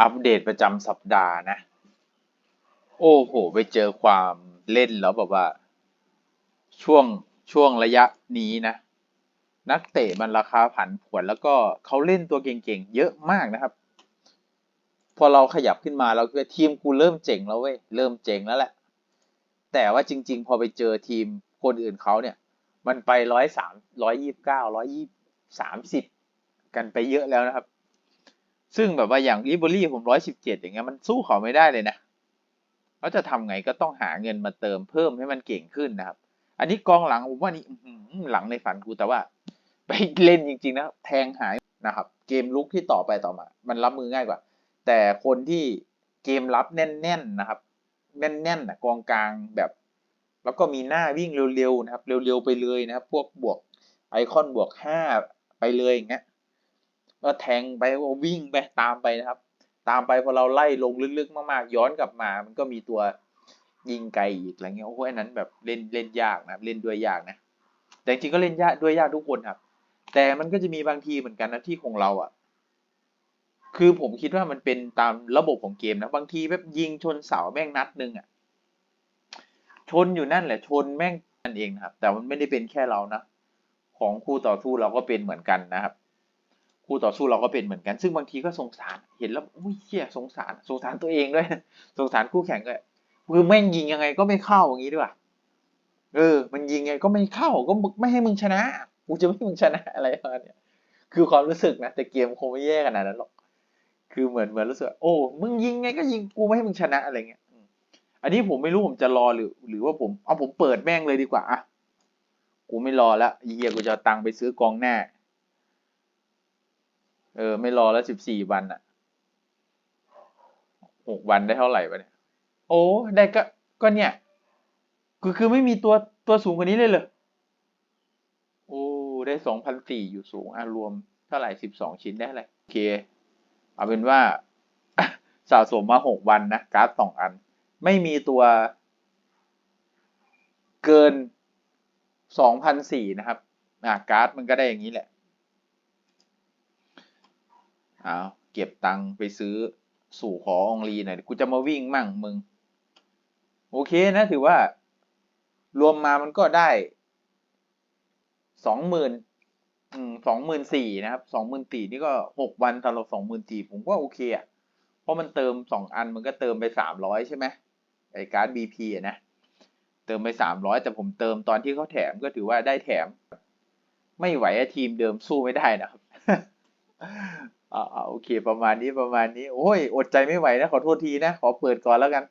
อัปเดตประจำสัปดาห์นะ โอ้โห ไปเจอความเล่นแล้วแบบว่า ช่วงช่วงระยะนี้นะ นักเตะมันราคาผันผวนแล้วก็เขาเล่นตัวเก่งๆ เยอะมากนะครับ พอเราขยับขึ้นมาเราคิดว่าทีมกูเริ่มเจ๋งแล้วเว้ย เริ่มเจ๋งแล้วแหละ แต่ว่าจริง ๆ พอไปเจอทีมคนอื่นเขาเนี่ย มันไปร้อยสามร้อยยี่สิบเก้าร้อยยี่สามสิบกันไปเยอะแล้วนะครับ ซึ่งแบบว่าอย่างลิเบอรี่ผมร้อยสิบเจ็ดอย่างเงี้ยมันสู้เขาไม่ได้เลยนะแล้วจะทำไงก็ต้องหาเงินมาเติมเพิ่มให้มันเก่งขึ้นนะครับ อันนี้กองหลังผมว่านี่อื้อหือหลังในฝันกูแต่ว่า ไปเล่นจริง ๆ นะ แทงหายนะครับ เกมลุกที่ต่อไปต่อมา มันรับมือง่ายกว่า แต่คนที่เกมรับแน่น ๆนะครับ แน่นๆนะกองกลางแบบ แล้วก็มีหน้าวิ่งเร็วๆนะครับ เร็วๆไปเลยนะครับ พวกบวกไอคอนบวกห้าไปเลยอย่างเงี้ย ก็แทงไปก็วิ่งไปตามไปนะครับ ตามไปพอเราไล่ลงลึกๆมากๆย้อนกลับมา มันก็มีตัวยิงไกลอีกอะไรเงี้ยโอ้โหอันนั้นแบบเล่นเล่นยากนะเล่นด้วยยากนะ แต่จริงก็เล่นยากด้วยยากทุกคนครับ แต่มันก็จะมีบางทีเหมือนกันนะที่ของเราอะ คือผมคิดว่ามันเป็นตามระบบของเกมนะบางทีแบบยิงชนเสาแม่งนัดหนึ่งอะชนอยู่นั่นแหละชนแม่งนั่นเองนะครับ แต่มันไม่ได้เป็นแค่เรานะของคู่ต่อสู้เราก็เป็นเหมือนกันนะครับ คู่ต่อสู้เราก็เป็นเหมือนกัน ซึ่งบางทีก็สงสารเห็นแล้วอุ้ยเชี่ยสงสารสงสารตัวเองด้วย สงสารคู่แข่งด้วยคือแม่งยิงยังไงก็ไม่เข้าอย่างนี้ด้วยเออ มันยิงไงก็ไม่เข้าก็ไม่ให้มึงชนะกูจะไม่ให้มึงชนะอะไรประมาณเนี้ยคือความรู้สึกนะแต่เกมคงไม่แย่ขนาดนั้นหรอกคือเหมือนเหมือนรู้สึกโอ้มึงยิงไงก็ยิงกูไม่ให้มึงชนะอะไรเงี้ยอันนี้ผมไม่รู้ผมจะรอหรือ หรือว่าผมเอาผมเปิดแม่งเลยดีกว่าอะกูไม่รอแล้วเฮียกูจะตังค์ไปซื้อกองหน้า เออ ไม่รอแล้วสิบสี่วันอะหกวันได้เท่าไหร่วะเนี่ย โอ้ ได้ก็ ก็เนี่ย คือคือไม่มีตัวตัวสูงกว่านี้เลยเหรอ โอ้ ได้สองพันสี่อยู่สูงอะรวมเท่าไหร่สิบสองชิ้นได้อะไรโอเค เอาเป็นว่าสะสมมาหกวันนะการ์ดสองอัน ไม่มีตัวเกินสองพันสี่นะครับอะการ์ดมันก็ได้อย่างนี้แหละ เอาเก็บตังค์ไปซื้อสู่ขอองลีหน่อยกูจะมาวิ่งมั่งมึง โอเคนะถือว่า รวมมามันก็ได้สองหมื่นสองหมื่นสี่นะครับสองหมื่นสี่นี่ก็หกวันสำหรับสองหมื่นสี่ผมว่าโอเคอะเพราะมันเติมสองอันมันก็เติมไปสามร้อยใช่ไหมไอการ์ดบีพีอะนะ เติมไปสามร้อยแต่ผมเติมตอนที่เขาแถมก็ถือว่าได้แถม ไม่ไหวอะทีมเดิมสู้ไม่ได้นะครับ อ่าโอเค ประมาณนี้ประมาณนี้ โอ้ย อดใจไม่ไหวนะ ขอโทษทีนะ ขอเปิดก่อนแล้วกัน